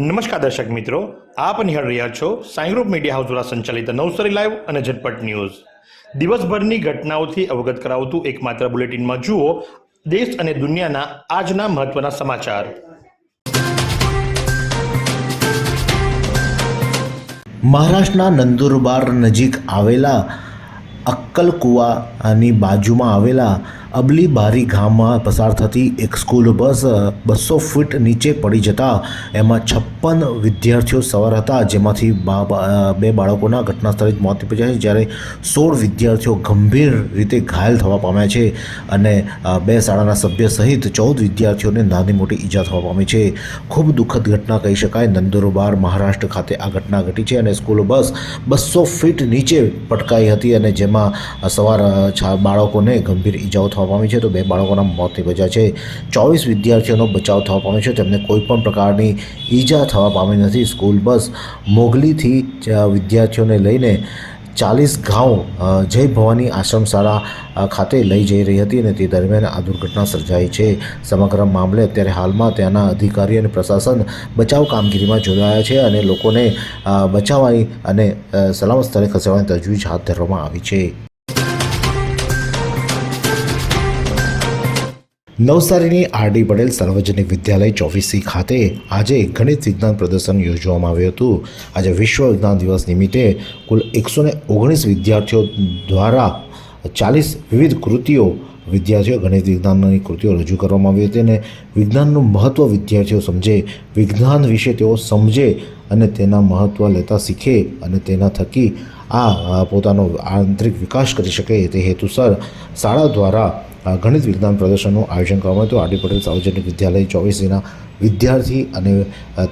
નમસ્કાર દર્શક મિત્રો, આપ નિહાળ રહ્યા છો સાઈ ગ્રુપ મીડિયા હાઉસ દ્વારા સંચાલિત નવસારી લાઈવ અને ઝટપટ ન્યૂઝ. દિવસભરની ઘટનાઓથી અવગત કરાવતું એકમાત્ર બુલેટિનમાં જુઓ દેશ અને દુનિયાના આજના મહત્વના સમાચાર. મહારાષ્ટ્રના નંદુરબાર નજીક આવેલા અક્કલકુવાની બાજુમાં આવેલા અબલી બારી ગામમાં પસાર થતી એક સ્કૂલ બસ બસો ફૂટ નીચે પડી જતા એમાં છપ્પન વિદ્યાર્થીઓ સવાર હતા, જેમાંથી બા- બાળકોના ઘટના સ્થળે જ મોત નીપજ્યા છે, જ્યારે સોળ વિદ્યાર્થીઓ ગંભીર રીતે ઘાયલ થવા પામ્યા છે અને બે શાળાના સભ્ય સહિત ચૌદ વિદ્યાર્થીઓને નાની મોટી ઈજા થવા પામી છે. ખૂબ દુઃખદ ઘટના કહી શકાય, નંદુરબાર મહારાષ્ટ્ર ખાતે આ ઘટના ઘટી છે અને સ્કૂલ બસ બસો ફીટ નીચે પટકાઈ હતી અને જેમાં સવાર બાળકોને ગંભીર ઈજાઓ થવા પામી છે. તો બે બાળકોના મોત નિપજ્યા છે. ચોવીસ વિદ્યાર્થીઓનો બચાવ થવા પામ્યો છે. તેમને કોઈપણ પ્રકારની ઈજા થવા પામી નથી. સ્કૂલ બસ મોગલીથી વિદ્યાર્થીઓને લઈને ચાલીસ ગાઉ જય ભવાની આશ્રમ શાળા ખાતે લઈ જઈ રહી હતી અને તે દરમિયાન આ દુર્ઘટના સર્જાઈ છે. સમગ્ર મામલે અત્યારે હાલમાં ત્યાંના અધિકારી અને પ્રશાસન બચાવ કામગીરીમાં જોડાયા છે અને લોકોને બચાવવાની અને સલામત સ્થળે ખસેડવાની તજવીજ હાથ ધરવામાં આવી છે. નવસારીની આરડી પટેલ સાર્વજનિક વિદ્યાલય ચોવીસી ખાતે આજે ગણિત વિજ્ઞાન પ્રદર્શન યોજવામાં આવ્યું હતું. આજે વિશ્વ વિજ્ઞાન દિવસ નિમિત્તે કુલ એકસો ઓગણીસ વિદ્યાર્થીઓ દ્વારા ચાલીસ વિવિધ કૃતિઓ, વિદ્યાર્થીઓ ગણિત વિજ્ઞાનની કૃતિઓ રજૂ કરવામાં આવી હતી અને વિજ્ઞાનનું મહત્ત્વ વિદ્યાર્થીઓ સમજે, વિજ્ઞાન વિશે તેઓ સમજે અને તેના મહત્ત્વ લેતા શીખે અને તેના થકી આ પોતાનો આંતરિક વિકાસ કરી શકે તે હેતુસર શાળા દ્વારા ગણિત વિજ્ઞાન પ્રદર્શનનું આયોજન કરવામાં હતું. આરડી પટેલ સાર્વજનિક વિદ્યાલય ચોવીસીના વિદ્યાર્થી અને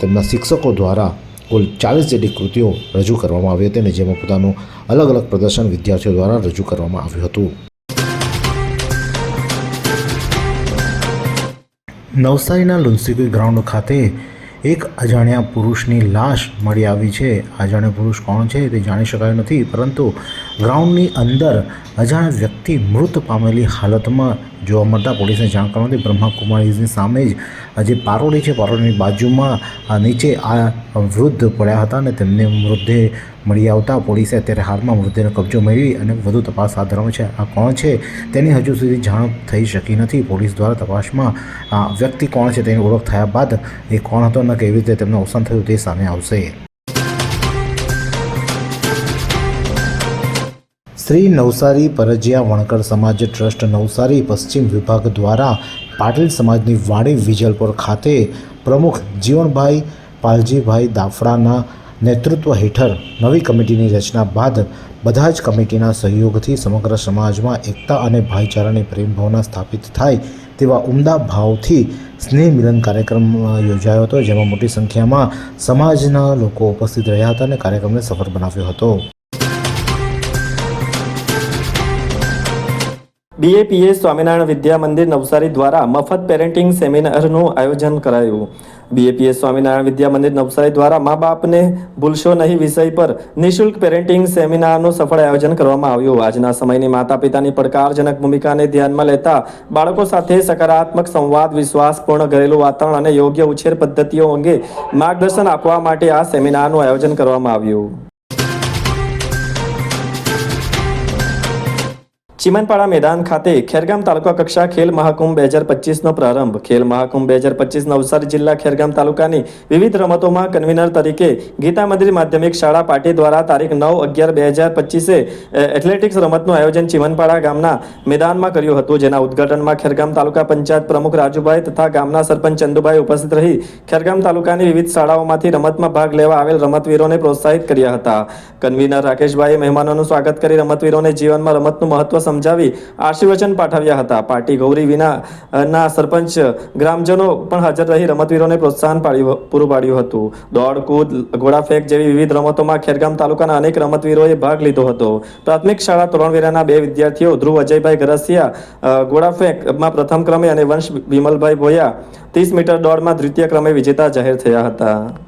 તેમના શિક્ષકો દ્વારા કુલ ચાલીસ જેટલી કૃતિઓ રજૂ કરવામાં આવી હતી અને જેમાં પોતાનું અલગ અલગ પ્રદર્શન વિદ્યાર્થીઓ દ્વારા રજૂ કરવામાં આવ્યું હતું. નવસારીના લુન્સીકુઈ ગ્રાઉન્ડ ખાતે એક અજાણ્યા પુરુષની લાશ મળી આવી છે. અજાણ્યા પુરુષ કોણ છે તે જાણી શકાયું નથી, પરંતુ ગ્રાઉન્ડની અંદર અજાણ વ્યક્તિ મૃત પામેલી હાલતમાં જોવા મળતા પોલીસને જાણ કરવામાં હતી બ્રહ્માકુમારીની સામે જ જે પારોડી છે પારોડીની બાજુમાં નીચે આ વૃદ્ધ પડ્યા હતા અને તેમને મૃતદેહ મળી આવતા પોલીસે અત્યારે હાલમાં મૃતદેહનો કબજો મેળવી અને વધુ તપાસ હાથ ધરવામાં છે. આ કોણ છે તેની હજુ સુધી જાણ થઈ શકી નથી. પોલીસ દ્વારા તપાસમાં આ વ્યક્તિ કોણ છે તેની ઓળખ થયા બાદ એ કોણ હતો અને કેવી રીતે તેમનું અવસાન થયું તે સામે આવશે. શ્રી નવસારી પરજિયા વણકર સમાજ ટ્રસ્ટ નવસારી પશ્ચિમ વિભાગ દ્વારા પાટીલ સમાજની વાડી વિજલપુર ખાતે પ્રમુખ જીવણભાઈ પાલજીભાઈ દાફડાના નેતૃત્વ હેઠળ નવી કમિટીની રચના બાદ બધા જ કમિટીના સહયોગથી સમગ્ર સમાજમાં એકતા અને ભાઈચારાની પ્રેમ ભાવના સ્થાપિત થાય તેવા ઉમદા ભાવથી સ્નેહ મિલન કાર્યક્રમ યોજાયો હતો, જેમાં મોટી સંખ્યામાં સમાજના લોકો ઉપસ્થિત રહ્યા હતા અને કાર્યક્રમને સફળ બનાવ્યો હતો. બીએપીએસ સ્વામિનારાયણ વિદ્યા મંદિર નવસારી દ્વારા મફત પેરેન્ટિંગ સેમિનારનું આયોજન કરાયું. બીએપીએ સ્વામિનારાયણ વિદ્યા મંદિર નવસારી દ્વારા મા બાપને ભૂલશો નહીં વિષય પર નિઃશુલ્ક પેરેન્ટિંગ સેમિનારનું સફળ આયોજન કરવામાં આવ્યું. આજના સમયની માતા પિતાની પડકારજનક ભૂમિકાને ધ્યાનમાં લેતા બાળકો સાથે સકારાત્મક સંવાદ, વિશ્વાસપૂર્ણ ઘરેલું વાતાવરણ અને યોગ્ય ઉછેર પદ્ધતિઓ અંગે માર્ગદર્શન આપવા માટે આ સેમિનારનું આયોજન કરવામાં આવ્યું. ચિમનપાડા મેદાન ખાતે ખેરગામ તાલુકા કક્ષા ખેલ મહાકુંભ બે હજાર પચીસનો પ્રારંભ. ખેલ મહાકુંભ બે હજાર પચીસ નવસારી જિલ્લા ખેરગામ તાલુકાની વિવિધ રમતોમાં કન્વીનર તરીકે ગીતા મંદિર માધ્યમિક શાળા પાટી દ્વારા તારીખ નવ અગિયાર બે હજાર પચીસે એથ્લેટિક્સ રમતનું આયોજન ચિમનપાડા ગામના મેદાનમાં કર્યું હતું. જેના ઉદ્ઘાટનમાં ખેરગામ તાલુકા પંચાયત પ્રમુખ રાજુભાઈ તથા ગામના સરપંચ ચંદુભાઈ ઉપસ્થિત રહી ખેરગામ તાલુકાની વિવિધ શાળાઓમાંથી રમતમાં ભાગ લેવા આવેલ રમતવીરોને પ્રોત્સાહિત કર્યા હતા. કન્વીનર રાકેશભાઈએ મહેમાનોનું સ્વાગત કરી રમતવીરોને જીવનમાં રમતનું મહત્વ સમજાવી આશીર્વચન પાઠવ્યા હતા. પાર્ટી ગૌરી વિના ના સરપંચ, ગ્રામજનો પણ હાજર રહી રમતવીરોને પ્રોત્સાહન પૂરું પાડ્યું હતું. દોડ, કૂદ ઘોડાફેંક જેવી વિવિધ રમતોમાં ખેરગામ તાલુકાના અનેક રમતવીરોએ ભાગ લીધો હતો. પ્રાથમિક શાળા તોરણવેરાના બે વિદ્યાર્થીઓ, ધ્રુવ, અજયભાઈ ગરસિયા ઘોડાફેંકમાં પ્રથમ ક્રમે અને વંશ વિમલભાઈ ભોયા ત્રીસ મીટર દોડમાં દ્વિતીય ક્રમે વિજેતા જાહેર થયા હતા.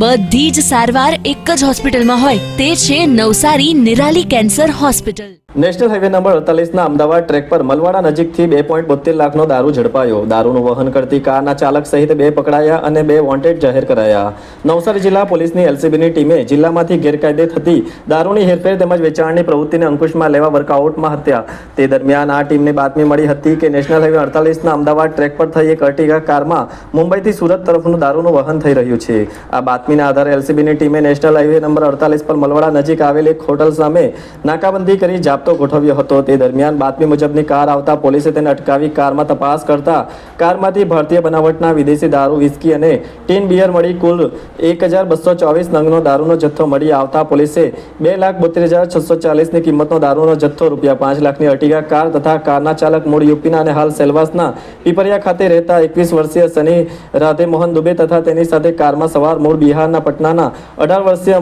બધી જ સારવાર એક જ હોસ્પિટલમાં હોય. તે છે Navsari Nirali cancer hospital. National highway number અડતાલીસના Ahmedabad track પર મલવાડા નજીકથી બે પોઈન્ટ બોતેર લાખનો દારૂ ઝડપાયો. દારૂનું વહન કરતી કારના ચાલક સહિત બે પકડાયા અને બે વોન્ટેડ જાહેર કરાયા. નવસારી જિલ્લા પોલીસની એલસીબીની ટીમે જિલ્લામાંથી ગેરકાયદે થતી દારૂની હેરફેર તેમજ વેચાણની પ્રવૃત્તિને અંકુશમાં લેવા વર્કઆઉટમાં હતા. તે દરમિયાન આ ટીમને બાતમી મળી હતી કે નેશનલ હાઈવે અડતાલીસના અમદાવાદ ટ્રેક પર થઈ એક અર્ટિગા કારમાં મુંબઈથી સુરત તરફનું દારૂનું વહન થઈ રહ્યું છે. આ બાતમીના આધારે એલસીબીની ટીમે નેશનલ હાઈવે નંબર અડતાલીસ પર મલવાડા નજીક આવેલી એક હોટલ સામે નાકાબંધી કરી જાપ્તો ગોઠવ્યો હતો. તે દરમિયાન બાતમી મુજબની કાર આવતા પોલીસે તેને અટકાવી કારમાં તપાસ કરતા કારમાંથી ભારતીય બનાવટના વિદેશી દારૂ, વિસ્કી અને ટીન બિયર મળી કુલ એક નંગનો દારૂનો જથ્થો મળી આવતા પોલીસે બે લાખ બોતેર હજાર છસો ચાલીસની કિંમતનો દારૂનો જથ્થો રૂપિયા પાંચ લાખની અર્ટિગા કાર તથા કારના ચાલક મૂળ યુપીના અને હાલ સેલવાસના પીપરિયા ખાતે રહેતા એકવીસ વર્ષીય સની રાધે મોહન દુબે તથા તેની સાથે કારમાં સવાર મૂળ બિહારના પટનાના અઢાર વર્ષીય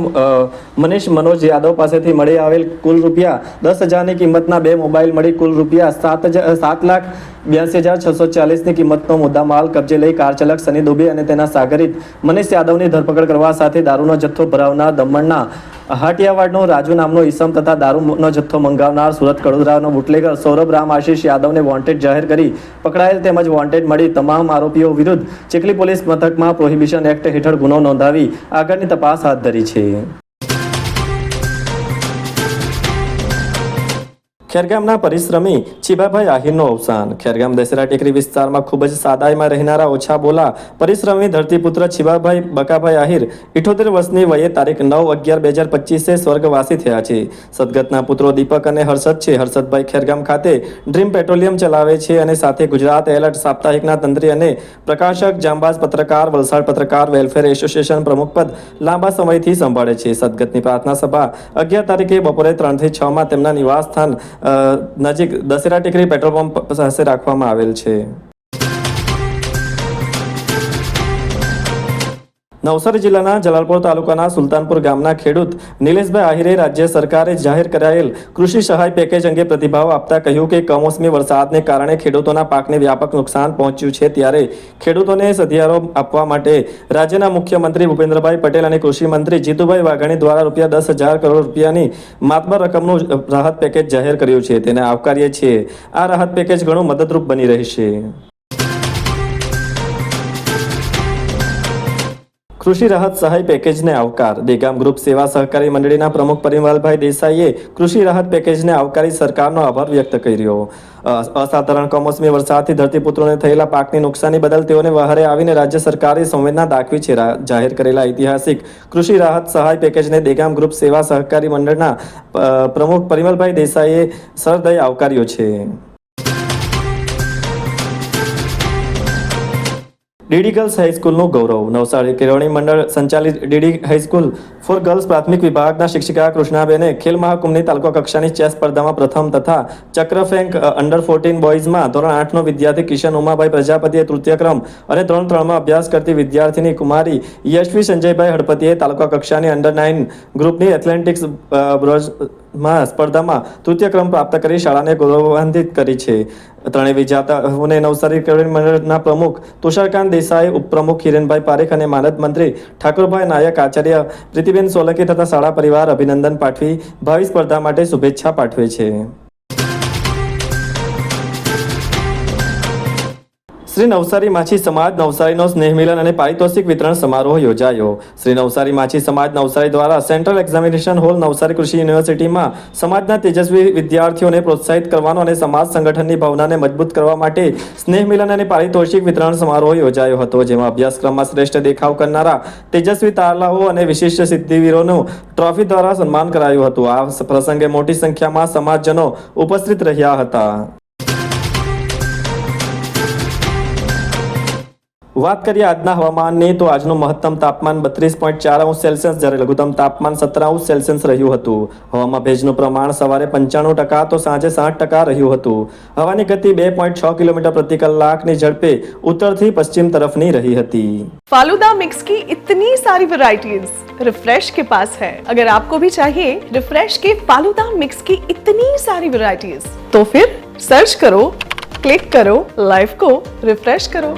મનીષ મનોજ યાદવ પાસેથી મળી આવેલ કુલ રૂપિયા દસ હજારની કિંમતના બે મોબાઈલ મળી કુલ રૂપિયા સાત હજાર સાત લાખ બ્યાસી હજાર છસો ચાલીસની કિંમતનો મુદ્દામાલ કબજે લઈ કાર ચાલક સની દુબે અને તેના સાગરિત મનીષ યાદવની ધરપકડ કરવા સાથે દારૂનો જથ્થો ભરાવનાર દમણના હાટિયાવાડનો રાજુ નામનો ઈસમ તથા દારૂનો જથ્થો મંગાવનાર સુરત કડોદરાનો બુટલેગર સૌરભ રામ આશીષ યાદવને વોન્ટેડ જાહેર કરી પકડાયેલ તેમજ વોન્ટેડ મળી તમામ આરોપીઓ વિરુદ્ધ ચીખલી પોલીસ મથકમાં પ્રોહિબિશન એક્ટ હેઠળ ગુનો નોંધાવી આગળની તપાસ હાથ ધરી છે. ખેરગામના પરિશ્રમી ચીબાભાઈ આહિરનું અવસાન. ખેરગામ દશેરા ટેકરી વિસ્તારમાં ખૂબ જ સાદાઈમાં રહેનારા ઓછા બોલા પરિશ્રમી ધરતીપુત્ર ચીબાભાઈ બકાભાઈ આહિર ઇઠોતેર વર્ષની વયે તારીખ નવ અગિયાર બે હજાર પચીસે સ્વર્ગવાસી થયા છે. સદગતના પુત્રો દીપક અને હર્ષદ છે. હર્ષદભાઈ ખેરગામ ખાતે ડ્રીમ પેટ્રોલિયમ ચલાવે છે અને સાથે ગુજરાત એલર્ટ સાપ્તાહિકના તંત્રી અને પ્રકાશક, જાંબાઝ પત્રકાર, વલસાડ પત્રકાર, વેલફેર એસોસિએશન પ્રમુખ પદ લાંબા સમયથી સંભાળે છે. સદગતની પ્રાર્થના સભા અગિયાર તારીખે બપોરે ત્રણથી છમાં તેમના નિવાસ સ્થાન નજીક દશેરા ટેકરી પેટ્રોલ પંપ પાસે રાખવામાં આવેલ છે. નવસારી જિલ્લાના જલાલપોર તાલુકાના સુલતાનપુર ગામના ખેડૂત નિલેશભાઈ આહિરે રાજ્ય સરકારે જાહેર કરાયેલ કૃષિ સહાય પેકેજ અંગે પ્રતિભાવ આપતા કહ્યું કે કમોસમી વરસાદને કારણે ખેડૂતોના પાકને વ્યાપક નુકસાન પહોંચ્યું છે. ત્યારે ખેડૂતોને સધિયારો આપવા માટે રાજ્યના મુખ્યમંત્રી ભૂપેન્દ્રભાઈ પટેલ અને કૃષિ મંત્રી જીતુભાઈ વાઘાણી દ્વારા રૂપિયા દસ હજાર કરોડ રૂપિયાની માતબર રકમનું રાહત પેકેજ જાહેર કર્યું છે. તેને આવકારીએ છીએ. આ રાહત પેકેજ ઘણું મદદરૂપ બની રહેશે. કૃષિ રાહત સહાય પેકેજને આવકાર. દેગામ ગ્રુપ સેવા સહકારી મંડળીના પ્રમુખ પરિમલભાઈ દેસાઈએ કૃષિ રાહત પેકેજને આવકારી સરકારનો આભાર વ્યક્ત કર્યો. અસાધારણ કમોસમી વરસાદથી ધરતીપુત્રોને થયેલા પાકની નુકસાની બદલ તેઓને વહારે આવીને રાજ્ય સરકારે સંવેદના દાખવી છે. જાહેર કરેલા ઐતિહાસિક કૃષિ રાહત સહાય પેકેજને દેગામ ગ્રુપ સેવા સહકારી મંડળના પ્રમુખ પરિમલભાઈ દેસાઈએ સરદય આવકાર્યો છે. ડીડી ગર્લ્સ હાઈસ્કૂલનું ગૌરવ. નવસારી કેળવણી મંડળ સંચાલિત ડીડી હાઈસ્કૂલ ફોર ગર્લ્સ પ્રાથમિક વિભાગના શિક્ષિકા કૃષ્ણાબેને ખેલ મહાકુંભની તાલુકા કક્ષાની ચેસ સ્પર્ધામાં પ્રથમ તથા ચક્ર ફેંક અંડર ફોર્ટીન બોયઝમાં ધોરણ આઠનો વિદ્યાર્થી કિશન ઉમાભાઈ પ્રજાપતિએ તૃતીય ક્રમ અને ધોરણ ત્રણમાં અભ્યાસ કરતી વિદ્યાર્થીની કુમારી યશવી સંજયભાઈ હળપતિએ તાલુકા કક્ષાની અંડર નાઇન ગ્રુપની એથ્લેટિક્સ અ, બ્રોન્ઝમાં સ્પર્ધામાં તૃતીય ક્રમ પ્રાપ્ત કરી શાળાને ગૌરવાન્વિત કરી છે. ત્રણેય વિજેતાઓને નવસારી કેળવણી મંડળના પ્રમુખ તુષારકાંત દેસાઈ, ઉપપ્રમુખ હિરેનભાઈ પારેખ અને માનદ મંત્રી ઠાકોરભાઈ નાયક, આચાર્ય પ્રીતિબેન સોલંકી તથા શાળા પરિવાર અભિનંદન પાઠવી ભાવિ સ્પર્ધા માટે શુભેચ્છા પાઠવે છે. શ્રી નવસારી માછી સમાજ નવસારીનો સ્નેહ મિલન અને પારિતોષિક વિતરણ સમારોહ યોજાયો. શ્રી નવસારી માછી સમાજ નવસારી દ્વારા સેન્ટ્રલ એક્ઝામિનેશન હોલ નવસારી કૃષિ યુનિવર્સિટીમાં સમાજના તેજસ્વી વિદ્યાર્થીઓને પ્રોત્સાહિત કરવાનો અને સમાજ સંગઠનની ભાવનાને મજબૂત કરવા માટે સ્નેહ મિલન અને પારિતોષિક વિતરણ સમારોહ યોજાયો હતો, જેમાં અભ્યાસક્રમમાં શ્રેષ્ઠ દેખાવ કરનારા તેજસ્વી તારલાઓ અને વિશિષ્ટ સિદ્ધિવીરોનું ટ્રોફી દ્વારા સન્માન કરાયું હતું. આ પ્રસંગે મોટી સંખ્યામાં સમાજજનો ઉપસ્થિત રહ્યા હતા. વાત કરીએ આજના હવામાનની તો આજનું મહત્તમ તાપમાન બત્રીસ પોઈન્ટ ચાર અંશ સેલ્સિયસ જ્યારે લઘુત્તમ તાપમાન સત્તર અંશ સેલ્સિયસ રહ્યું હતું હવામાં ભેજનું પ્રમાણ સવારે પંચાણું ટકા તો સાંજે સાઠ ટકા રહ્યું હતું હવાની ગતિ બે પોઈન્ટ છ કિલોમીટર પ્રતિ કલાકની ઝડપે ઉત્તરથી પશ્ચિમ તરફની રહી હતી फालूदा मिक्स की इतनी सारी वैरायटीज रिफ्रेश के पास है अगर आपको भी चाहिए रिफ्रेश के फालूदा मिक्स की इतनी सारी वैरायटीज तो फिर सर्च करो क्लिक करो लाइफ को रिफ्रेश करो